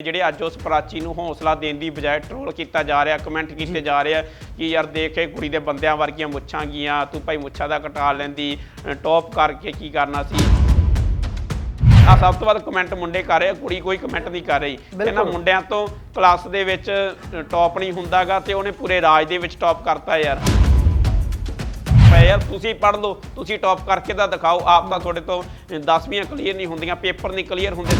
ਜਿਹੜੇ ਅੱਜ ਉਸ ਪ੍ਰਾਚੀ ਨੂੰ ਹੌਸਲਾ ਦੇਣ ਦੀ ਬਜਾਏ ਟ੍ਰੋਲ ਕੀਤਾ ਜਾ ਰਿਹਾ ਕਮੈਂਟ ਕੀਤੇ ਜਾ ਰਿਹਾ ਕਿ ਯਾਰ ਦੇਖ ਕੁੜੀ ਦੇ ਬੰਦਿਆਂ ਵਰਗੀਆਂ ਮੁੱਛਾਂ ਗੀਆਂ ਤੂੰ ਭਾਈ ਮੁੱਛਾਂ ਦਾ ਕਟਾ ਲੈਂਦੀ ਟੌਪ ਕਰਕੇ ਕੀ ਕਰਨਾ ਸੀ? ਆ ਸਭ ਤੋਂ ਵੱਧ ਕਮੈਂਟ ਮੁੰਡੇ ਕਰ ਰਹੇ ਆ ਕੁੜੀ ਕੋਈ ਕਮੈਂਟ ਨਹੀਂ ਕਰ ਰਹੀ। ਇਹਨਾਂ ਮੁੰਡਿਆਂ ਤੋਂ ਕਲਾਸ ਦੇ ਵਿੱਚ ਟੌਪ ਨਹੀਂ ਹੁੰਦਾਗਾ ਤੇ ਉਹਨੇ ਪੂਰੇ ਰਾਜ ਦੇ ਵਿੱਚ ਟੌਪ ਕਰਤਾ ਯਾਰ। ਭਾਈ ਯਾਰ ਤੁਸੀਂ ਪੜ੍ਹ ਲਓ ਤੁਸੀਂ ਟੌਪ ਕਰਕੇ ਤਾਂ ਦਿਖਾਓ ਆਪ ਤਾਂ ਤੁਹਾਡੇ ਤੋਂ 10ਵੀਆਂ ਕਲੀਅਰ ਨਹੀਂ ਹੁੰਦੀਆਂ ਪੇਪਰ ਨਹੀਂ ਕਲੀਅਰ ਹੁੰਦੇ।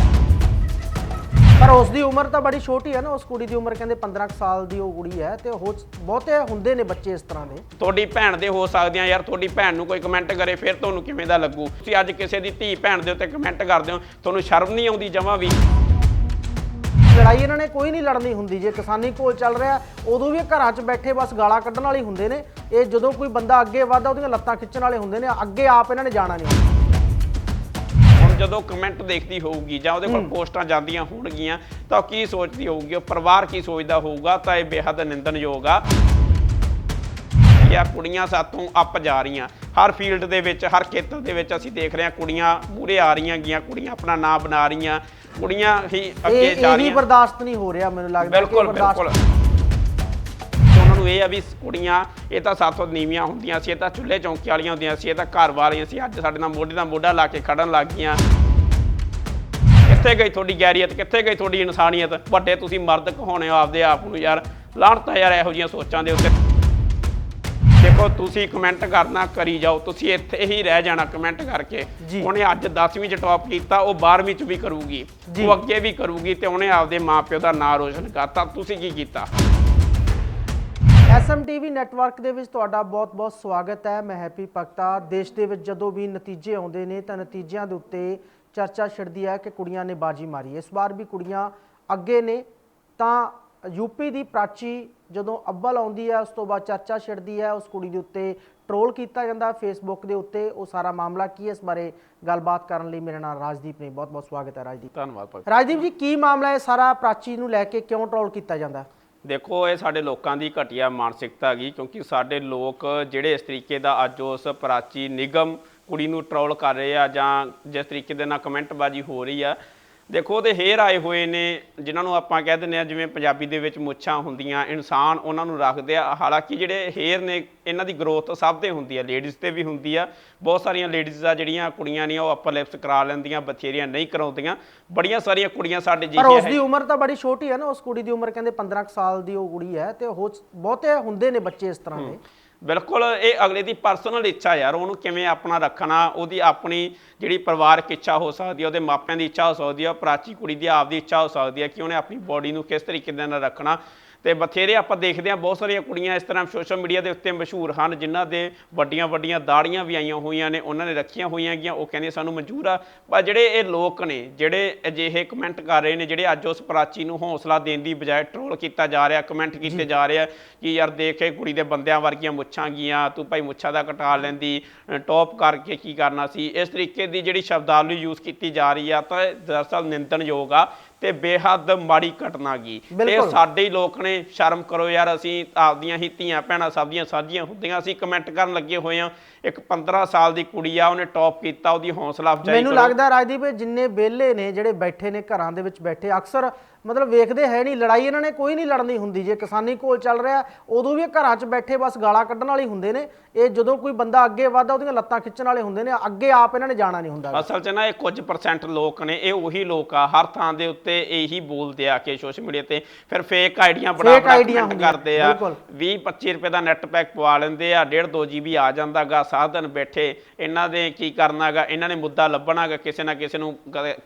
ਪਰ ਉਸ ਦੀ ਉਮਰ ਤਾਂ ਬੜੀ ਛੋਟੀ ਹੈ ਨਾ ਉਸ ਕੁੜੀ ਦੀ ਉਮਰ ਕਹਿੰਦੇ 15 ਕੁ ਸਾਲ ਦੀ ਉਹ ਕੁੜੀ ਹੈ ਤੇ ਉਹ ਬਹੁਤੇ ਹੁੰਦੇ ਨੇ ਬੱਚੇ ਇਸ ਤਰ੍ਹਾਂ ਦੇ। ਤੁਹਾਡੀ ਭੈਣ ਦੇ ਹੋ ਸਕਦੀਆਂ ਯਾਰ ਤੁਹਾਡੀ ਭੈਣ ਨੂੰ ਕੋਈ ਕਮੈਂਟ ਕਰੇ ਫਿਰ ਤੁਹਾਨੂੰ ਕਿਵੇਂ ਦਾ ਲੱਗੂ? ਤੁਸੀਂ ਅੱਜ ਕਿਸੇ ਦੀ ਧੀ ਭੈਣ ਦੇ ਉੱਤੇ ਕਮੈਂਟ ਕਰਦੇ ਹੋ ਤੁਹਾਨੂੰ ਸ਼ਰਮ ਨਹੀਂ ਆਉਂਦੀ ਜਮਾਂ ਵੀ? ਲੜਾਈ ਇਹਨਾਂ ਨੇ ਕੋਈ ਨਹੀਂ ਲੜਨੀ ਹੁੰਦੀ ਜੇ ਕਿਸਾਨੀ ਕੋਲ ਚੱਲ ਰਿਹਾ ਉਦੋਂ ਵੀ ਇਹ ਘਰਾਂ 'ਚ ਬੈਠੇ ਬਸ ਗਾਲਾਂ ਕੱਢਣ ਵਾਲੇ ਹੁੰਦੇ ਨੇ। ਇਹ ਜਦੋਂ ਕੋਈ ਬੰਦਾ ਅੱਗੇ ਵਧਦਾ ਉਹਦੀਆਂ ਲੱਤਾਂ ਖਿੱਚਣ ਵਾਲੇ ਹੁੰਦੇ ਨੇ ਅੱਗੇ ਆਪ ਇਹਨਾਂ ਨੇ ਜਾਣਾ ਨਹੀਂ। ਜਦੋਂ ਕਮੈਂਟ ਦੇਖਦੀ ਹੋਊਗੀ ਜਾਂ ਉਹਦੇ ਕੋਲ ਪੋਸਟਾਂ ਜਾਂਦੀਆਂ ਹੋਣਗੀਆਂ ਤਾਂ ਕੀ ਸੋਚਦੀ ਹੋਊਗੀ? ਉਹ ਪਰਿਵਾਰ ਕੀ ਸੋਚਦਾ ਹੋਊਗਾ? ਤਾਂ ਇਹ ਬੇਹੱਦ ਨਿੰਦਣਯੋਗ ਆ। ਯਾ ਕੁੜੀਆਂ ਸਾਤੋਂ ਅੱਪ ਜਾ ਰਹੀਆਂ। ਹਰ ਫੀਲਡ ਦੇ ਵਿੱਚ ਹਰ ਖੇਤਰ ਦੇ ਵਿੱਚ ਅਸੀਂ ਦੇਖ ਰਹੇ ਹਾਂ ਕੁੜੀਆਂ ਮੂਰੇ ਆ ਰਹੀਆਂ ਗੀਆਂ ਕੁੜੀਆਂ ਆਪਣਾ ਨਾਮ ਬਣਾ ਰਹੀਆਂ। ਕੁੜੀਆਂ ਹੀ ਅੱਗੇ ਜਾ ਇਹ ਵੀ ਰਹੀਆਂ। ਬਰਦਾਸ਼ਤ ਨਹੀਂ ਹੋ ਰਿਹਾ ਮੈਨੂੰ ਲੱਗਦਾ ਬਿਲਕੁਲ ਬਿਲਕੁਲ। ਨੂੰ ਇਹ ਆ ਵੀ ਕੁੜੀਆਂ ਇਹ ਤਾਂ ਸਾਥੋਂ ਨੀਵੀਆਂ ਹੁੰਦੀਆਂ ਸੀ ਇਹ ਤਾਂ ਚੁੱਲ੍ਹੇ ਚੌਂਕੇ ਵਾਲੀਆਂ ਹੁੰਦੀਆਂ ਸੀ ਇਹ ਤਾਂ ਘਰ ਵਾਲੀਆਂ ਸੀ ਅੱਜ ਸਾਡੇ ਨਾਲ ਮੋਢੇ ਨਾਲ ਮੋਢਾ ਲਾ ਕੇ ਖੜਨ ਲੱਗ ਗਈਆਂ। ਕਿੱਥੇ ਗਈ ਤੁਹਾਡੀ ਗੈਰੀਅਤ ਕਿੱਥੇ ਗਈ ਤੁਹਾਡੀ ਇਨਸਾਨੀਅਤ? ਵੱਡੇ ਤੁਸੀਂ ਮਰਦ ਕਹਾਉਣੇ ਹੋ ਆਪਦੇ ਆਪ ਨੂੰ ਯਾਰ ਲਾਹਣਤ ਯਾਰ ਇਹੋ ਜਿਹੀਆਂ ਸੋਚਾਂ ਦੇ ਉੱਤੇ। ਦੇਖੋ ਤੁਸੀਂ ਕਮੈਂਟ ਕਰਨਾ ਕਰੀ ਜਾਓ ਤੁਸੀਂ ਇੱਥੇ ਹੀ ਰਹਿ ਜਾਣਾ ਕਮੈਂਟ ਕਰਕੇ। ਉਹਨੇ ਅੱਜ 10ਵੀਂ ਚ ਟੌਪ ਕੀਤਾ ਉਹ 12ਵੀਂ ਚ ਵੀ ਕਰੂਗੀ। ਉਹ ਅੱਗੇ ਵੀ ਕਰੂਗੀ ਤੇ ਉਹਨੇ ਆਪਦੇ ਮਾਪਿਓ ਦਾ ਨਾਂ ਰੋਸ਼ਨ ਕਰਤਾ। ਤੁਸੀਂ ਕੀ ਕੀਤਾ? ਐਸਐਮਟੀਵੀ ਨੈਟਵਰਕ ਦੇ ਵਿੱਚ ਤੁਹਾਡਾ ਬਹੁਤ-ਬਹੁਤ ਸਵਾਗਤ ਹੈ। ਮੈਂ ਹੈਪੀ ਭਗਤਾ। ਦੇਸ਼ ਦੇ ਵਿੱਚ ਜਦੋਂ ਵੀ ਨਤੀਜੇ ਆਉਂਦੇ ਨੇ ਤਾਂ ਨਤੀਜਿਆਂ ਦੇ ਉੱਤੇ ਚਰਚਾ ਛਿੜਦੀ ਹੈ ਕਿ ਕੁੜੀਆਂ ਨੇ ਬਾਜੀ ਮਾਰੀ। ਇਸ ਵਾਰ ਵੀ ਕੁੜੀਆਂ ਅੱਗੇ ਨੇ। ਤਾਂ ਯੂਪੀ ਦੀ ਪ੍ਰਾਚੀ ਜਦੋਂ ਅੱਵਲ ਆਉਂਦੀ ਹੈ ਉਸ ਤੋਂ ਬਾਅਦ ਚਰਚਾ ਛਿੜਦੀ ਹੈ। ਉਸ ਕੁੜੀ ਦੇ ਉੱਤੇ ਟ੍ਰੋਲ ਕੀਤਾ ਜਾਂਦਾ ਫੇਸਬੁੱਕ ਦੇ ਉੱਤੇ ਉਹ ਸਾਰਾ ਮਾਮਲਾ ਕੀ ਹੈ ਇਸ ਬਾਰੇ ਗੱਲਬਾਤ ਕਰਨ ਲਈ ਮੇਰੇ ਨਾਲ ਰਾਜਦੀਪ ਨੇ। ਬਹੁਤ-ਬਹੁਤ ਸਵਾਗਤ ਹੈ ਰਾਜਦੀਪ। ਧੰਨਵਾਦ ਰਾਜਦੀਪ ਜੀ ਕੀ ਮਾਮਲਾ ਹੈ? ਸਾਰਾ ਪ੍ਰਾਚੀ ਨੂੰ ਲੈ ਕੇ ਕਿਉਂ ਟ੍ਰੋਲ ਕੀਤਾ ਜਾਂਦਾ ਦੇਖੋ, ਇਹ ਸਾਡੇ ਲੋਕਾਂ ਦੀ ਘਟੀਆ ਮਾਨਸਿਕਤਾ ਹੈਗੀ, ਕਿਉਂਕਿ ਸਾਡੇ ਲੋਕ ਜਿਹੜੇ ਇਸ ਤਰੀਕੇ ਦਾ ਅੱਜ ਉਸ ਪ੍ਰਾਚੀ ਨਿਗਮ ਕੁੜੀ ਨੂੰ ਟ੍ਰੋਲ ਕਰ ਰਹੇ ਆ ਜਾਂ ਜਿਸ ਤਰੀਕੇ ਦੇ ਨਾਲ ਕਮੈਂਟਬਾਜ਼ੀ ਹੋ ਰਹੀ ਆ ਦੇਖੋ ਉਹਦੇ ਹੇਅਰ ਆਏ ਹੋਏ ਨੇ ਜਿਨ੍ਹਾਂ ਨੂੰ ਆਪਾਂ ਕਹਿ ਦਿੰਦੇ ਆ ਜਿਵੇਂ ਪੰਜਾਬੀ ਦੇ ਵਿੱਚ ਮੁੱਛਾਂ ਹੁੰਦੀਆਂ ਇਨਸਾਨ ਉਹਨਾਂ ਨੂੰ ਰੱਖਦੇ ਆ। ਹਾਲਾਂਕਿ ਜਿਹੜੇ ਹੇਅਰ ਨੇ ਇਹਨਾਂ ਦੀ ਗਰੋਥ ਸਭ ਤੇ ਹੁੰਦੀ ਆ। ਲੇਡੀਜ਼ ਤੇ ਵੀ ਹੁੰਦੀ ਆ। ਬਹੁਤ ਸਾਰੀਆਂ ਲੇਡੀਜ਼ ਆ ਜਿਹੜੀਆਂ ਕੁੜੀਆਂ ਨੇ ਉਹ ਅਪਰ ਲਿਪਸ ਕਰਾ ਲੈਂਦੀਆਂ ਬਥੇਰੀਆਂ ਨਹੀਂ ਕਰਾਉਂਦੀਆਂ। ਬੜੀਆਂ ਸਾਰੀਆਂ ਕੁੜੀਆਂ ਸਾਡੇ ਪਰ ਜਿਹੀਆਂ ਉਸ ਦੀ ਉਮਰ ਤਾਂ ਬੜੀ ਛੋਟੀ ਹੈ ਨਾ ਉਸ ਕੁੜੀ ਦੀ ਉਮਰ ਕਹਿੰਦੇ 15 ਕੁ ਸਾਲ ਦੀ ਉਹ ਕੁੜੀ ਹੈ ਤੇ ਉਹ ਬਹੁਤੇ ਹੁੰਦੇ ਨੇ ਬੱਚੇ ਇਸ ਤਰ੍ਹਾਂ ਦੇ। ਬਿਲਕੁਲ ਇਹ ਅਗਲੇ ਦੀ ਪਰਸਨਲ ਇੱਛਾ ਯਾਰ ਉਹਨੂੰ ਕਿਵੇਂ ਆਪਣਾ ਰੱਖਣਾ ਉਹਦੀ ਆਪਣੀ ਜਿਹੜੀ ਪਰਿਵਾਰਕ ਇੱਛਾ ਹੋ ਸਕਦੀ ਹੈ ਉਹਦੇ ਮਾਪਿਆਂ ਦੀ ਇੱਛਾ ਹੋ ਸਕਦੀ ਹੈ ਪ੍ਰਾਚੀ ਕੁੜੀ ਦੀ ਆਪਦੀ ਇੱਛਾ ਹੋ ਸਕਦੀ ਹੈ ਕਿ ਉਹਨੇ ਆਪਣੀ ਬੋਡੀ ਨੂੰ ਕਿਸ ਤਰੀਕੇ ਦੇ ਨਾਲ ਰੱਖਣਾ। ਤੇ ਬਥੇਰੇ ਆਪਾਂ ਦੇਖਦੇ ਹਾਂ ਬਹੁਤ ਸਾਰੀਆਂ ਕੁੜੀਆਂ ਇਸ ਤਰ੍ਹਾਂ ਸੋਸ਼ਲ ਮੀਡੀਆ ਦੇ ਉੱਤੇ ਮਸ਼ਹੂਰ ਹਨ ਜਿਨ੍ਹਾਂ ਦੇ ਵੱਡੀਆਂ ਵੱਡੀਆਂ ਦਾੜੀਆਂ ਵੀ ਆਈਆਂ ਹੋਈਆਂ ਨੇ ਉਹਨਾਂ ਨੇ ਰੱਖੀਆਂ ਹੋਈਆਂ ਗੀਆਂ ਉਹ ਕਹਿੰਦੇ ਸਾਨੂੰ ਮਨਜ਼ੂਰ ਆ। ਪਰ ਜਿਹੜੇ ਇਹ ਲੋਕ ਨੇ ਜਿਹੜੇ ਅਜਿਹੇ ਕਮੈਂਟ ਕਰ ਰਹੇ ਨੇ ਜਿਹੜੇ ਅੱਜ ਉਸ ਪ੍ਰਾਚੀ ਨੂੰ ਹੌਸਲਾ ਦੇਣ ਦੀ ਬਜਾਏ ਟ੍ਰੋਲ ਕੀਤਾ ਜਾ ਰਿਹਾ ਕਮੈਂਟ ਕੀਤੇ ਜਾ। ਰਹੇ ਕਿ ਯਾਰ ਦੇਖ ਇਹ ਕੁੜੀ ਦੇ ਬੰਦਿਆਂ ਵਰਗੀਆਂ ਮੁੱਛਾਂ ਗੀਆਂ ਤੂੰ ਭਾਈ ਮੁੱਛਾਂ ਦਾ ਕਟਾ ਲੈਂਦੀ ਟੌਪ ਕਰਕੇ ਕੀ ਕਰਨਾ ਸੀ? ਇਸ ਤਰੀਕੇ ਦੀ ਜਿਹੜੀ ਸ਼ਬਦਾਵਲੀ ਯੂਜ਼ ਕੀਤੀ ਜਾ ਰਹੀ ਆ ਤਾਂ ਦਰਅਸਲ ਨਿੰਦਣਯੋਗ ਆ ਤੇ ਬੇਹੱਦ ਮਾੜੀ ਘਟਨਾ ਗੀ। ਤੇ। ਸਾਡੇ ਹੀ ਲੋਕ ਨੇ ਸ਼ਰਮ ਕਰੋ ਯਾਰ ਅਸੀਂ ਆਪਦੀਆਂ ਹੀ ਧੀਆਂ ਭੈਣਾਂ ਸਭ ਦੀਆਂ ਸਾਂਝੀਆਂ ਹੁੰਦੀਆਂ ਅਸੀਂ ਕਮੈਂਟ ਕਰਨ ਲੱਗੇ ਹੋਏ ਆ ਇੱਕ 15 ਸਾਲ ਦੀ ਕੁੜੀ ਆ ਉਹਨੇ ਟੌਪ ਕੀਤਾ ਉਹਦੀ ਹੌਸਲਾ ਅਫਜ਼ਾਈ ਮੈਨੂੰ ਲੱਗਦਾ ਰਾਜਦੀਪ ਜਿੰਨੇ ਵਿਹਲੇ ਨੇ ਜਿਹੜੇ ਬੈਠੇ ਨੇ ਘਰਾਂ ਦੇ ਵਿੱਚ ਬੈਠੇ ਅਕਸਰ ਮਤਲਬ ਵੇਖਦੇ ਹੈ ਨਹੀਂ ਲੜਾਈ ਇਹਨਾਂ ਨੇ ਕੋਈ ਨਹੀਂ ਲੜਨੀ ਹੁੰਦੀ। ਜੇ ਕਿਸਾਨੀ ਕੋਲ ਚੱਲ ਰਿਹਾ ਉਦੋਂ ਵੀ ਇਹ ਘਰਾਂ 'ਚ ਬੈਠੇ ਬਸ ਗਾਲਾਂ ਕੱਢਣ ਵਾਲੇ ਹੁੰਦੇ ਨੇ। ਇਹ ਜਦੋਂ ਕੋਈ ਬੰਦਾ ਅੱਗੇ ਵਧਦਾ ਉਹਦੀਆਂ ਲੱਤਾਂ ਖਿੱਚਣ ਵਾਲੇ ਹੁੰਦੇ ਨੇ। ਅੱਗੇ ਆਪ ਇਹਨਾਂ ਨੇ ਜਾਣਾ ਨਹੀਂ ਹੁੰਦਾ। ਅਸਲ 'ਚ ਨਾ ਇਹ ਕੁਝ ਪਰਸੈਂਟ ਲੋਕ ਨੇ ਇਹ ਉਹੀ ਲੋਕ ਆ। ਹਰ ਥਾਂ ਦੇ ਉੱਤੇ ਇਹੀ ਬੋਲਦੇ ਆ ਕਿ ਸੋਸ਼ਲ ਮੀਡੀਆ ਤੇ। ਫਿਰ ਫੇਕ ਆਈਡੀਆਂ ਬਣਾ ਬਣਾ ਹੁੰਦੀਆਂ, ਕਰਦੇ ਆ। ਬਿਲਕੁਲ। 20 25 ਰੁਪਏ ਦਾ ਨੈਟ ਪੈਕ ਪਵਾ ਲੈਂਦੇ ਆ। 1.5 2 ਜੀਬੀ ਆ ਜਾਂਦਾਗਾ ਸਾਰਾ ਦਿਨ ਬੈਠੇ। ਇਹਨਾਂ ਦੇ ਕੀ ਕਰਨਾਗਾ? ਇਹਨਾਂ ਨੇ ਮੁੱਦਾ ਲੱਭਣਾਗਾ। ਕਿਸੇ ਨਾ ਕਿਸੇ ਨੂੰ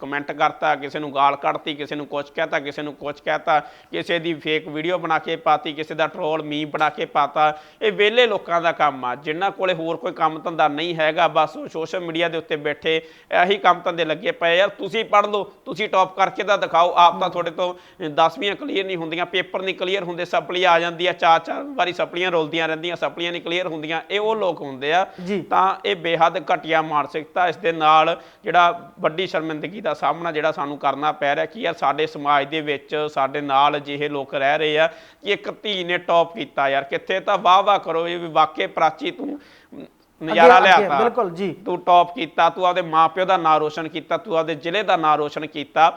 ਕਮੈਂਟ ਕਰਤਾ ਕਿਸੇ ਨੂੰ ਗਾਲ ਕੱਢਤੀ ਕਿਸੇ ਨੂੰ ਕੁਝ ਕਹਿਤਾ ਕਿਸੇ ਨੂੰ ਕੁਝ ਕਹਿਤਾ ਕਿਸੇ ਦੀ ਫੇਕ ਵੀਡੀਓ ਬਣਾ ਕੇ ਪਾਤੀ ਕਿਸੇ ਦਾ ਟ੍ਰੋਲ ਮੀਮ ਬਣਾ ਕੇ ਪਾਤਾ ਇਹ ਵਿਹਲੇ ਲੋਕਾਂ ਦਾ ਕੰਮ ਆ। ਜਿਨ੍ਹਾਂ ਕੋਲੇ ਹੋਰ ਕੋਈ ਕੰਮ ਧੰਦਾ ਨਹੀਂ ਹੈਗਾ ਬਸ ਉਹ ਸੋਸ਼ਲ ਮੀਡੀਆ ਦੇ ਉੱਤੇ ਬੈਠੇ ਇਹੀ ਕੰਮ ਧੰਦੇ ਲੱਗੇ ਪਏ ਯਾਰ ਤੁਸੀਂ ਪੜ੍ਹ ਲਓ ਤੁਸੀਂ ਟੌਪ ਕਰਕੇ ਤਾਂ ਦਿਖਾਓ ਆਪ ਤਾਂ ਤੁਹਾਡੇ ਤੋਂ 10ਵੀਆਂ ਕਲੀਅਰ ਨਹੀਂ ਹੁੰਦੀਆਂ ਪੇਪਰ ਨਹੀਂ ਕਲੀਅਰ ਹੁੰਦੇ ਸਪਲੀ ਆ ਜਾਂਦੀ ਆ ਚਾਰ ਚਾਰ ਵਾਰੀ ਸਪਲੀਆਂ ਰੋਲਦੀਆਂ ਰਹਿੰਦੀਆਂ ਸਪਲੀਆਂ ਨਹੀਂ ਕਲੀਅਰ ਹੁੰਦੀਆਂ ਇਹ ਉਹ ਲੋਕ ਹੁੰਦੇ ਆ। ਤਾਂ ਇਹ ਬੇਹੱਦ ਘਟੀਆ ਮਾਨਸਿਕਤਾ ਇਸ ਦੇ ਨਾਲ ਜਿਹੜਾ ਵੱਡੀ ਸ਼ਰਮਿੰਦਗੀ ਦਾ ਸਾਹਮਣਾ ਜਿਹੜਾ ਸਾਨੂੰ ਕਰਨਾ ਪੈ ਰਿਹਾ ਕਿ ਯਾਰ ਸਾਡੇ ਸਮਾਜ ਦੇ ਵਿੱਚ ਸਾਡੇ ਨਾਲ ਅਜਿਹੇ ਲੋਕ ਰਹਿ ਰਹੇ ਆ ਕਿ ਇੱਕ ਧੀ ਨੇ ਟੌਪ ਕੀਤਾ ਯਾਰ ਕਿੱਥੇ ਤਾਂ ਵਾਹ ਵਾਹ ਕਰੋ ਇਹ ਵੀ ਵਾਕਈ ਪ੍ਰਾਚੀ ਤੂੰ ਨਜ਼ਾਰਾ ਲਿਆਤਾ। ਬਿਲਕੁਲ ਜੀ। ਤੂੰ ਟੌਪ ਕੀਤਾ ਤੂੰ ਆਪਦੇ ਮਾਪਿਓ ਦਾ ਨਾਂ ਰੋਸ਼ਨ ਕੀਤਾ ਤੂੰ ਆਪਦੇ ਜ਼ਿਲ੍ਹੇ ਦਾ ਨਾਂ ਰੋਸ਼ਨ ਕੀਤਾ।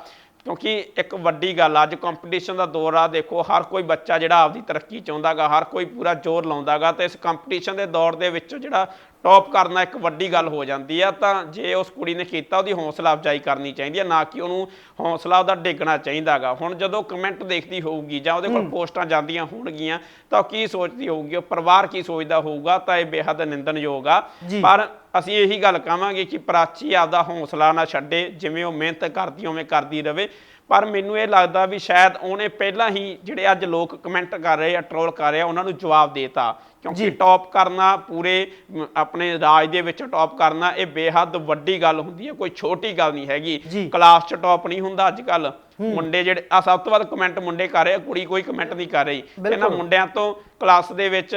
ਕਿਉਂਕਿ ਇੱਕ ਵੱਡੀ ਗੱਲ ਆ, ਅੱਜ ਕੰਪੀਟੀਸ਼ਨ ਦਾ ਦੌਰ ਆ ਦੇਖੋ ਹਰ ਕੋਈ ਬੱਚਾ ਜਿਹੜਾ ਆਪਦੀ ਤਰੱਕੀ ਚਾਹੁੰਦਾਗਾ ਹਰ ਕੋਈ ਪੂਰਾ ਜ਼ੋਰ ਲਾਉਂਦਾਗਾ ਤੇ ਇਸ ਕੰਪੀਟੀਸ਼ਨ ਦੇ ਦੌਰ ਦੇ ਵਿੱਚ ਜਿਹੜਾ ਟੌਪ ਕਰਨਾ ਇੱਕ ਵੱਡੀ ਗੱਲ ਹੋ ਜਾਂਦੀ ਆ ਤਾਂ ਜੇ ਉਸ ਕੁੜੀ ਨੇ ਕੀਤਾ ਉਹਦੀ ਹੌਸਲਾ ਅਫਜ਼ਾਈ ਕਰਨੀ ਚਾਹੀਦੀ ਆ ਨਾ ਕਿ ਉਹਨੂੰ ਹੌਸਲਾ ਉਹਦਾ ਡੇਗਣਾ ਚਾਹੀਦਾਗਾ। ਹੁਣ ਜਦੋਂ ਕਮੈਂਟ ਦੇਖਦੀ ਹੋਊਗੀ ਜਾਂ ਉਹਦੇ ਕੋਲ ਪੋਸਟਾਂ ਜਾਂਦੀਆਂ ਹੋਣਗੀਆਂ ਤਾਂ ਉਹ ਕੀ ਸੋਚਦੀ ਹੋਊਗੀ ਉਹ ਪਰਿਵਾਰ ਕੀ ਸੋਚਦਾ ਹੋਊਗਾ ਤਾਂ ਇਹ ਬੇਹੱਦ ਨਿੰਦਣਯੋਗ ਆ। ਪਰ ਅਸੀਂ ਇਹੀ ਗੱਲ ਕਹਾਂਗੇ ਕਿ ਪ੍ਰਾਚੀ ਆਪਦਾ ਹੌਸਲਾ ਨਾ ਛੱਡੇ ਜਿਵੇਂ ਉਹ ਮਿਹਨਤ ਕਰਦੀ ਉਵੇਂ ਕਰਦੀ ਰਵੇ। ਪਰ ਮੈਨੂੰ ਇਹ ਲੱਗਦਾ ਵੀ ਸ਼ਾਇਦ ਉਹਨੇ ਪਹਿਲਾਂ ਹੀ ਜਿਹੜੇ ਅੱਜ ਲੋਕ ਕਮੈਂਟ ਕਰ ਰਹੇ ਆ ਟਰੋਲ ਕਰ ਰਹੇ ਆ ਉਹਨਾਂ ਨੂੰ ਜਵਾਬ ਦੇਤਾ। ਕਿਉਂਕਿ ਟੌਪ ਕਰਨਾ ਪੂਰੇ ਆਪਣੇ ਰਾਜ ਦੇ ਵਿੱਚ ਟੌਪ ਕਰਨਾ ਇਹ ਬੇਹੱਦ ਵੱਡੀ ਗੱਲ ਹੁੰਦੀ ਹੈ ਕੋਈ ਛੋਟੀ ਗੱਲ ਨਹੀਂ ਹੈਗੀ। ਕਲਾਸ 'ਚ ਟੌਪ ਨਹੀਂ ਹੁੰਦਾ ਅੱਜ ਕੱਲ ਮੁੰਡੇ ਜਿਹੜੇ ਆ ਸਭ ਤੋਂ ਵੱਧ ਕਮੈਂਟ ਮੁੰਡੇ ਕਰ ਰਹੇ ਆ ਕੁੜੀ ਕੋਈ ਕਮੈਂਟ ਨਹੀਂ ਕਰ ਰਹੀ। ਇਹਨਾਂ ਮੁੰਡਿਆਂ ਤੋਂ ਕਲਾਸ ਦੇ ਵਿੱਚ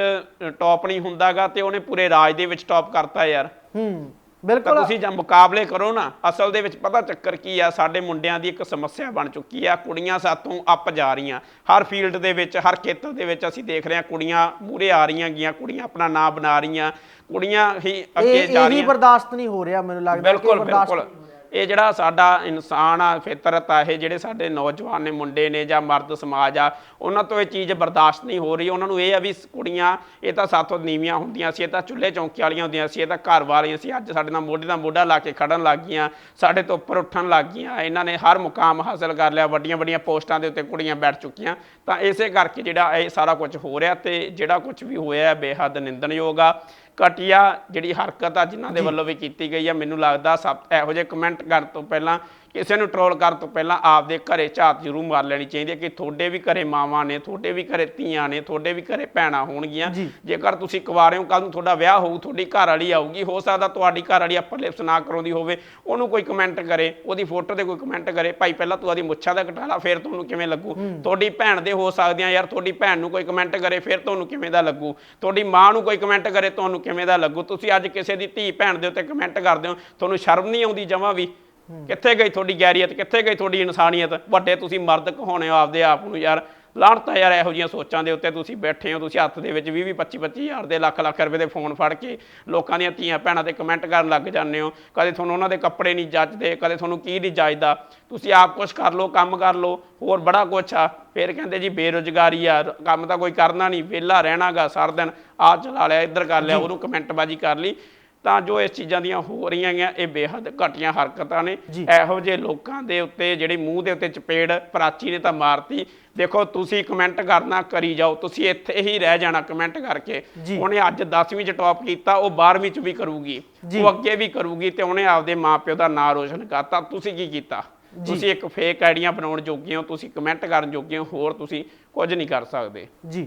ਟੌਪ ਨਹੀਂ ਹੁੰਦਾਗਾ ਤੇ ਉਹਨੇ ਪੂਰੇ ਰਾਜ ਦੇ ਵਿੱਚ ਟੌਪ ਕਰਤਾ ਯਾਰ। ਹੂੰ। ਬਿਲਕੁਲ। ਤੁਸੀਂ ਜਾਂ ਮੁਕਾਬਲੇ ਕਰੋ ਨਾ ਅਸਲ ਦੇ ਵਿੱਚ ਪਤਾ ਚੱਕਰ ਕੀ ਆ ਸਾਡੇ ਮੁੰਡਿਆਂ ਦੀ ਇੱਕ ਸਮੱਸਿਆ ਬਣ ਚੁੱਕੀ ਆ ਕੁੜੀਆਂ ਸਾਤੋਂ ਅੱਪ ਜਾ ਰਹੀਆਂ। ਹਰ ਫੀਲਡ ਦੇ ਵਿੱਚ ਹਰ ਖੇਤਰ ਦੇ ਵਿੱਚ ਅਸੀਂ ਦੇਖ ਰਹੇ ਹਾਂ ਕੁੜੀਆਂ ਮੂਰੇ ਆ ਰਹੀਆਂ ਗੀਆਂ ਕੁੜੀਆਂ ਆਪਣਾ ਨਾਮ ਬਣਾ ਰਹੀਆਂ ਕੁੜੀਆਂ ਹੀ ਅੱਗੇ ਜਾ ਇਹੀ ਰਹੀਆਂ। ਬਰਦਾਸ਼ਤ ਨਹੀਂ ਹੋ ਰਿਹਾ ਮੈਨੂੰ ਲੱਗਦਾ ਕਿ ਬਿਲਕੁਲ ਬਿਲਕੁਲ। ਇਹ ਜਿਹੜਾ ਸਾਡਾ ਇਨਸਾਨ ਆ, ਫਿਤਰਤ ਆ, ਇਹ ਜਿਹੜੇ ਸਾਡੇ ਨੌਜਵਾਨ ਨੇ, ਮੁੰਡੇ ਨੇ ਜਾਂ ਮਰਦ ਸਮਾਜ ਆ, ਉਹਨਾਂ ਤੋਂ ਇਹ ਚੀਜ਼ ਬਰਦਾਸ਼ਤ ਨਹੀਂ ਹੋ ਰਹੀ। ਉਹਨਾਂ ਨੂੰ ਇਹ ਆ ਵੀ ਕੁੜੀਆਂ, ਇਹ ਤਾਂ ਸਾਥੋਂ ਨੀਵੀਆਂ ਹੁੰਦੀਆਂ ਸੀ, ਇਹ ਤਾਂ ਚੁੱਲ੍ਹੇ ਚੌਂਕੇ ਵਾਲੀਆਂ ਹੁੰਦੀਆਂ ਸੀ, ਇਹ ਤਾਂ ਘਰ ਵਾਲੀਆਂ ਸੀ। ਅੱਜ ਸਾਡੇ ਨਾਲ ਮੋਢੇ ਦਾ ਮੋਢਾ ਲਾ ਕੇ ਖੜਨ ਲੱਗ ਗਈਆਂ, ਸਾਡੇ ਤੋਂ ਉੱਪਰ ਉੱਠਣ ਲੱਗ ਗਈਆਂ। ਇਹਨਾਂ ਨੇ ਹਰ ਮੁਕਾਮ ਹਾਸਲ ਕਰ ਲਿਆ ਵੱਡੀਆਂ ਵੱਡੀਆਂ ਪੋਸਟਾਂ ਦੇ ਉੱਤੇ ਕੁੜੀਆਂ ਬੈਠ ਚੁੱਕੀਆਂ। ਤਾਂ ਇਸੇ ਕਰਕੇ ਜਿਹੜਾ ਇਹ ਸਾਰਾ ਕੁਝ ਹੋ ਰਿਹਾ ਤੇ ਜਿਹੜਾ ਕੁਝ ਵੀ ਹੋਇਆ ਬੇਹੱਦ ਨਿੰਦਣਯੋਗ ਆ। ਘਟੀਆ ਜਿਹੜੀ ਹਰਕਤ ਆ ਜਿਨ੍ਹਾਂ ਦੇ ਵੱਲੋਂ ਵੀ ਕੀਤੀ ਗਈ ਆ ਮੈਨੂੰ ਲੱਗਦਾ ਸਭ ਇਹੋ ਜਿਹੇ ਕਮੈਂਟ ਕਰਨ ਤੋਂ ਪਹਿਲਾਂ ਕਿਸੇ ਨੂੰ ਟਰੋਲ ਕਰਨ ਤੋਂ ਪਹਿਲਾਂ ਆਪਦੇ ਘਰੇ ਝਾਤ ਜ਼ਰੂਰ ਮਾਰ ਲੈਣੀ ਚਾਹੀਦੀ ਹੈ ਕਿ ਤੁਹਾਡੇ ਵੀ ਘਰੇ ਮਾਵਾਂ ਨੇ ਤੁਹਾਡੇ ਵੀ ਘਰੇ ਧੀਆਂ ਨੇ ਤੁਹਾਡੇ ਵੀ ਘਰੇ ਭੈਣਾਂ ਹੋਣਗੀਆਂ। ਜੇਕਰ ਤੁਸੀਂ ਕੁਆਰੇ ਹੋ ਕੱਲ ਨੂੰ ਤੁਹਾਡਾ ਵਿਆਹ ਹੋਊ ਤੁਹਾਡੀ ਘਰ ਵਾਲੀ ਆਊਗੀ ਹੋ ਸਕਦਾ ਤੁਹਾਡੀ ਘਰ ਵਾਲੀ ਅੱਪਰ ਲਿਪਸ ਨਾ ਕਰਾਉਂਦੀ ਹੋਵੇ। ਉਹਨੂੰ ਕੋਈ ਕਮੈਂਟ ਕਰੇ ਉਹਦੀ ਫੋਟੋ ਤੇ ਕੋਈ ਕਮੈਂਟ ਕਰੇ ਭਾਈ ਪਹਿਲਾਂ ਤੂੰ ਆਦੀ ਮੁੱਛਾਂ ਦਾ ਕਟਾ ਲਾ ਫਿਰ ਤੁਹਾਨੂੰ ਕਿਵੇਂ ਲੱਗੂ? ਤੁਹਾਡੀ ਭੈਣ ਦੇ ਹੋ ਸਕਦੀਆਂ ਯਾਰ ਤੁਹਾਡੀ ਭੈਣ ਨੂੰ ਕੋਈ ਕਮੈਂਟ ਕਰੇ ਫਿਰ ਤੁਹਾਨੂੰ ਕਿਵੇਂ ਦਾ ਲੱਗੂ? ਤੁਹਾਡੀ ਮਾਂ ਨੂੰ ਕੋਈ ਕਮੈਂਟ ਕਰੇ ਤੁਹਾਨੂੰ ਕਿਵੇਂ ਦਾ ਲੱਗੂ? ਤੁਸੀਂ ਅੱਜ ਕਿਸੇ ਦੀ ਧੀ ਭੈਣ ਦੇ ਉੱਤੇ ਕਮੈਂਟ ਕਰਦੇ ਹੋ ਤੁਹਾਨੂੰ ਸ਼ਰਮ ਨਹੀਂ ਆਉਂਦੀ ਜਮਾਂ ਵੀ? ਕਿੱਥੇ ਗਈ ਤੁਹਾਡੀ ਗੈਰੀਅਤ? ਕਿੱਥੇ ਗਈ ਤੁਹਾਡੀ ਇਨਸਾਨੀਅਤ? ਵੱਡੇ ਤੁਸੀਂ ਮਰਦ ਕਹਾਉਣੇ ਹੋ ਆਪਦੇ ਆਪ ਨੂੰ ਯਾਰ। ਲਾਹਣਤਾ ਯਾਰ ਇਹੋ ਜਿਹੀਆਂ ਸੋਚਾਂ ਦੇ ਉੱਤੇ ਤੁਸੀਂ ਬੈਠੇ ਹੋ ਤੁਸੀਂ ਹੱਥ ਦੇ ਵਿੱਚ 20 25 25 ਹਜ਼ਾਰ ਦੇ ਲੱਖ ਲੱਖ ਰੁਪਏ ਦੇ ਫੋਨ ਫੜ ਕੇ ਲੋਕਾਂ ਦੀਆਂ ਧੀਆਂ ਭੈਣਾਂ ਤੇ ਕਮੈਂਟ ਕਰਨ ਲੱਗ ਜਾਂਦੇ ਹੋ। ਕਦੇ ਤੁਹਾਨੂੰ ਉਹਨਾਂ ਦੇ ਕੱਪੜੇ ਨਹੀਂ ਜੱਜਦੇ ਕਦੇ ਤੁਹਾਨੂੰ ਕੀ ਨਹੀਂ ਜੱਜਦਾ। ਤੁਸੀਂ ਆਪ ਕੁਝ ਕਰ ਲਓ ਕੰਮ ਕਰ ਲਓ ਹੋਰ ਬੜਾ ਕੁਛ ਆ। ਫਿਰ ਕਹਿੰਦੇ ਜੀ ਬੇਰੁਜ਼ਗਾਰੀ ਆ ਕੰਮ ਤਾਂ ਕੋਈ ਕਰਨਾ ਨਹੀਂ ਵਿਹਲਾ ਰਹਿਣਾਗਾ ਸਾਰਾ ਦਿਨ। ਆ ਚਲਾ ਲਿਆ ਇੱਧਰ ਕਰ ਲਿਆ ਉਹਨੂੰ ਕਮੈਂਟਬਾਜ਼ੀ ਕਰ ਲਈ। ਤਾਂ ਜੋ ਇਸ ਚੀਜ਼ਾਂ ਦੀਆਂ ਹੋ ਰਹੀਆਂ ਗੀਆਂ ਇਹ ਬੇਹੱਦ ਘਟੀਆਂ ਹਰਕਤਾਂ ਨੇ। ਇਹੋ ਜਿਹੇ ਲੋਕਾਂ ਦੇ ਉੱਤੇ ਜਿਹੜੀ ਮੂੰਹ ਦੇ ਉੱਤੇ ਚਪੇੜ ਪ੍ਰਾਚੀ ਨੇ ਤਾਂ ਮਾਰਤੀ। ਦੇਖੋ ਤੁਸੀਂ ਕਮੈਂਟ ਕਰਨਾ ਕਰੀ ਜਾਓ। ਤੁਸੀਂ ਇੱਥੇ ਹੀ ਰਹਿ ਜਾਣਾ ਕਮੈਂਟ ਕਰਕੇ। ਉਹਨੇ ਅੱਜ 10ਵੀਂ ਚ ਟੌਪ ਕੀਤਾ ਉਹ 12ਵੀਂ ਚ ਵੀ ਕਰੂਗੀ। ਉਹ ਅੱਗੇ ਵੀ ਕਰੂਗੀ ਤੇ ਉਹਨੇ ਆਪਦੇ ਮਾਪਿਓ ਦਾ ਨਾਂ ਰੋਸ਼ਨ ਕਰਤਾ। ਤੁਸੀਂ ਕੀ ਕੀਤਾ? ਤੁਸੀਂ ਇੱਕ ਫੇਕ ਆਈਡੀਆਂ ਬਣਾਉਣ ਜੋਗੇ ਹੋ ਤੁਸੀਂ ਕਮੈਂਟ ਕਰਨ ਜੋਗੇ ਹੋ ਹੋਰ ਤੁਸੀਂ ਕੁਝ ਨਹੀਂ ਕਰ ਸਕਦੇ। ਜੀ।